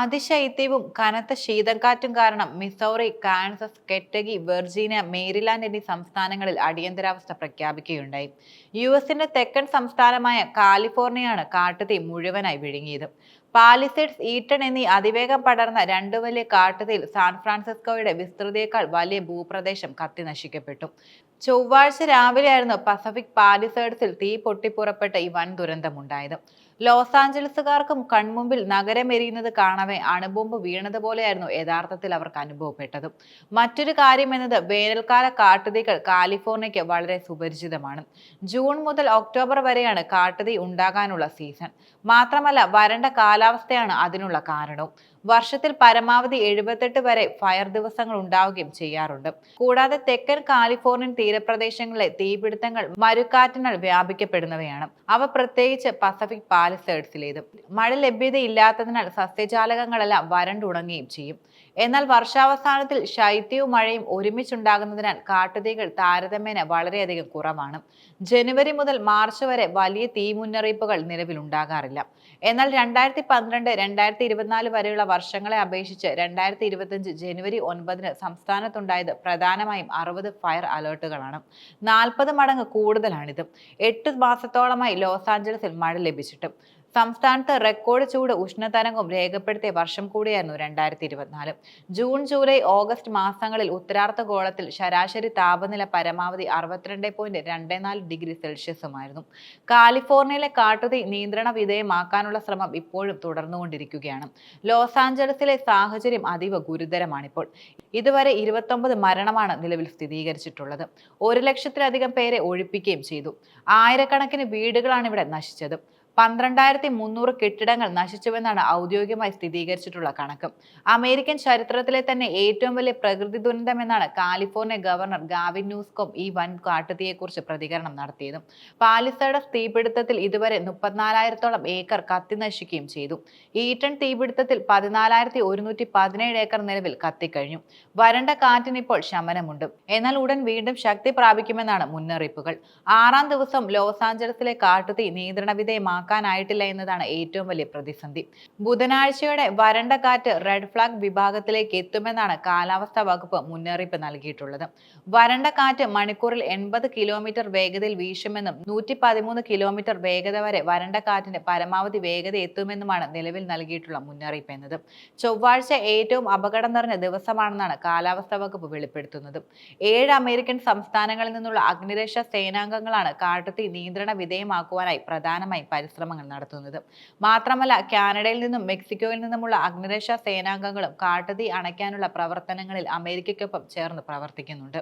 അതിശൈത്യവും കനത്ത ശീതക്കാറ്റും കാരണം Missouri Kansas Kentucky Virginia Maryland എന്നീ സംസ്ഥാനങ്ങളിൽ അടിയന്തരാവസ്ഥ പ്രഖ്യാപിക്കുകയുണ്ടായി. യു എസിന്റെ തെക്കൻ സംസ്ഥാനമായ കാലിഫോർണിയയാണ് കാട്ടുതീ മുഴുവനായി വിഴുങ്ങിയത്. പാലിസേഡ്സ് ഈട്ടൺ എന്നീ അതിവേഗം പടർന്ന രണ്ടു വലിയ കാട്ടുതീയിൽ സാൻ ഫ്രാൻസിസ്കോയുടെ വിസ്തൃതിയേക്കാൾ വലിയ ഭൂപ്രദേശം കത്തി നശിക്കപ്പെട്ടു. ചൊവ്വാഴ്ച രാവിലെയായിരുന്നു പസഫിക് പാലിസേഡ്സിൽ തീ പൊട്ടിപ്പുറപ്പെട്ട ഈ വൻ ദുരന്തമുണ്ടായത്. ലോസ് ആഞ്ചലസുകാർക്കും കൺമുമ്പിൽ നഗരം എരിയുന്നത് കാണവേ അണുബോംബ് വീണതുപോലെയായിരുന്നു യഥാർത്ഥത്തിൽ അവർക്ക് അനുഭവപ്പെട്ടത്. മറ്റൊരു കാര്യം എന്നത് വേനൽക്കാല കാട്ടുതീകൾ കാലിഫോർണിയയ്ക്ക് വളരെ സുപരിചിതമാണ്. ജൂൺ മുതൽ ഒക്ടോബർ വരെയാണ് കാട്ടുതീ ഉണ്ടാകാനുള്ള സീസൺ. മാത്രമല്ല വരണ്ട കാലാവസ്ഥയാണ് അതിനുള്ള കാരണവും വർഷത്തിൽ പരമാവധി എഴുപത്തെട്ട് വരെ ഫയർ ദിവസങ്ങൾ ഉണ്ടാവുകയും ചെയ്യാറുണ്ട്. കൂടാതെ തെക്കൻ കാലിഫോർണിയൻ തീരപ്രദേശങ്ങളിലെ തീപിടുത്തങ്ങൾ മരുക്കാറ്റിനാൽ വ്യാപിക്കപ്പെടുന്നവയാണ്. അവ പ്രത്യേകിച്ച് പസഫിക് പാലിസേഡ്സിലേത്. മഴ ലഭ്യതയില്ലാത്തതിനാൽ സസ്യജാലകങ്ങളെല്ലാം വരണ്ടുണങ്ങുകയും ചെയ്യും. എന്നാൽ വർഷാവസാനത്തിൽ ശൈത്യവും മഴയും ഒരുമിച്ചുണ്ടാകുന്നതിനാൽ കാട്ടുതീകൾ താരതമ്യേന വളരെയധികം കുറവാണ്. ജനുവരി മുതൽ മാർച്ച് വരെ വലിയ തീ മുന്നറിയിപ്പുകൾ നിലവിലുണ്ടാകാറില്ല. എന്നാൽ രണ്ടായിരത്തി പന്ത്രണ്ട് രണ്ടായിരത്തി ഇരുപത്തിനാല് വരെയുള്ള വർഷങ്ങളെ അപേക്ഷിച്ച് രണ്ടായിരത്തി ഇരുപത്തിയഞ്ച് ജനുവരി ഒൻപതിന് സംസ്ഥാനത്തുണ്ടായത് പ്രധാനമായും അറുപത് ഫയർ അലേർട്ടുകളാണ്. നാൽപ്പത് മടങ്ങ് കൂടുതലാണിത്. എട്ട് മാസത്തോളമായി ലോസ് ആഞ്ചലസിൽ മഴ ലഭിച്ചിട്ട് സംസ്ഥാനത്ത് റെക്കോർഡ് ചൂട് ഉഷ്ണതരംഗം രേഖപ്പെടുത്തിയ വർഷം കൂടിയായിരുന്നു രണ്ടായിരത്തി ഇരുപത്തിനാല് ജൂൺ ജൂലൈ ഓഗസ്റ്റ് മാസങ്ങളിൽ ഉത്തരാർദ്ധഗോളത്തിൽ ശരാശരി താപനില പരമാവധി അറുപത്തിരണ്ട് പോയിന്റ് രണ്ട് നാല് ഡിഗ്രി സെൽഷ്യസുമായിരുന്നു. കാലിഫോർണിയയിലെ കാട്ടുതീ നിയന്ത്രണ വിധേയമാക്കാനുള്ള ശ്രമം ഇപ്പോഴും തുടർന്നുകൊണ്ടിരിക്കുകയാണ്. ലോസ് ആഞ്ചലസിലെ സാഹചര്യം അതീവ ഗുരുതരമാണിപ്പോൾ. ഇതുവരെ ഇരുപത്തൊമ്പത് മരണമാണ് നിലവിൽ സ്ഥിരീകരിച്ചിട്ടുള്ളത്. ഒരു ലക്ഷത്തിലധികം പേരെ ഒഴിപ്പിക്കുകയും ചെയ്തു. ആയിരക്കണക്കിന് വീടുകളാണ് ഇവിടെ നശിച്ചത്. പന്ത്രണ്ടായിരത്തി മുന്നൂറ് കെട്ടിടങ്ങൾ നശിച്ചുവെന്നാണ് ഔദ്യോഗികമായി സ്ഥിരീകരിച്ചിട്ടുള്ള കണക്ക്. അമേരിക്കൻ ചരിത്രത്തിലെ തന്നെ ഏറ്റവും വലിയ പ്രകൃതി ദുരന്തമെന്നാണ് കാലിഫോർണിയ ഗവർണർ ഗാവിൻ ന്യൂസ്കോം ഈ വൻ കാട്ടുതീയെക്കുറിച്ച് പ്രതികരണം നടത്തിയത്. പാലിസേഡസ് തീപിടുത്തത്തിൽ ഇതുവരെ മുപ്പത്തിനാലായിരത്തോളം ഏക്കർ കത്തി നശിക്കുകയും ചെയ്തു. ഈറ്റൺ തീപിടുത്തത്തിൽ പതിനാലായിരത്തി ഒരുന്നൂറ്റി പതിനേഴ് ഏക്കർ നിലവിൽ കത്തിക്കഴിഞ്ഞു. വരണ്ട കാറ്റിന് ഇപ്പോൾ ശമനമുണ്ട്. എന്നാൽ ഉടൻ വീണ്ടും ശക്തി പ്രാപിക്കുമെന്നാണ് മുന്നറിയിപ്പുകൾ. ആറാം ദിവസം ലോസ് ആഞ്ചലസിലെ കാട്ടുതീ നിയന്ത്രണ വിധേയമാക്കി ആക്കാനായിട്ടില്ല എന്നതാണ് ഏറ്റവും വലിയ പ്രതിസന്ധി. ബുധനാഴ്ചയോടെ വരണ്ട കാറ്റ് റെഡ് ഫ്ലാഗ് വിഭാഗത്തിലേക്ക് എത്തുമെന്നാണ് കാലാവസ്ഥാ വകുപ്പ് മുന്നറിയിപ്പ് നൽകിയിട്ടുള്ളത്. വരണ്ട കാറ്റ് മണിക്കൂറിൽ എൺപത് കിലോമീറ്റർ വേഗതയിൽ വീശുമെന്നും നൂറ്റി പതിമൂന്ന് കിലോമീറ്റർ വേഗത വരെ വരണ്ട കാറ്റിന്റെ പരമാവധി വേഗത എത്തുമെന്നുമാണ് നിലവിൽ നൽകിയിട്ടുള്ള മുന്നറിയിപ്പ് എന്നത്. ചൊവ്വാഴ്ച ഏറ്റവും അപകടം നിറഞ്ഞ ദിവസമാണെന്നാണ് കാലാവസ്ഥാ വകുപ്പ് വെളിപ്പെടുത്തുന്നത്. ഏഴ് അമേരിക്കൻ സംസ്ഥാനങ്ങളിൽ നിന്നുള്ള അഗ്നിരക്ഷാ സേനാംഗങ്ങളാണ് കാട്ടുതീ നിയന്ത്രണ വിധേയമാക്കുവാനായി പ്രധാനമായും പരിശ്രമങ്ങൾ നടത്തുന്നത്. മാത്രമല്ല കാനഡയിൽ നിന്നും മെക്സിക്കോയിൽ നിന്നുമുള്ള അഗ്നിരക്ഷാ സേനാംഗങ്ങളും കാട്ടുതീ അണയ്ക്കാനുള്ള പ്രവർത്തനങ്ങളിൽ അമേരിക്കയ്ക്കൊപ്പം ചേർന്ന് പ്രവർത്തിക്കുന്നുണ്ട്.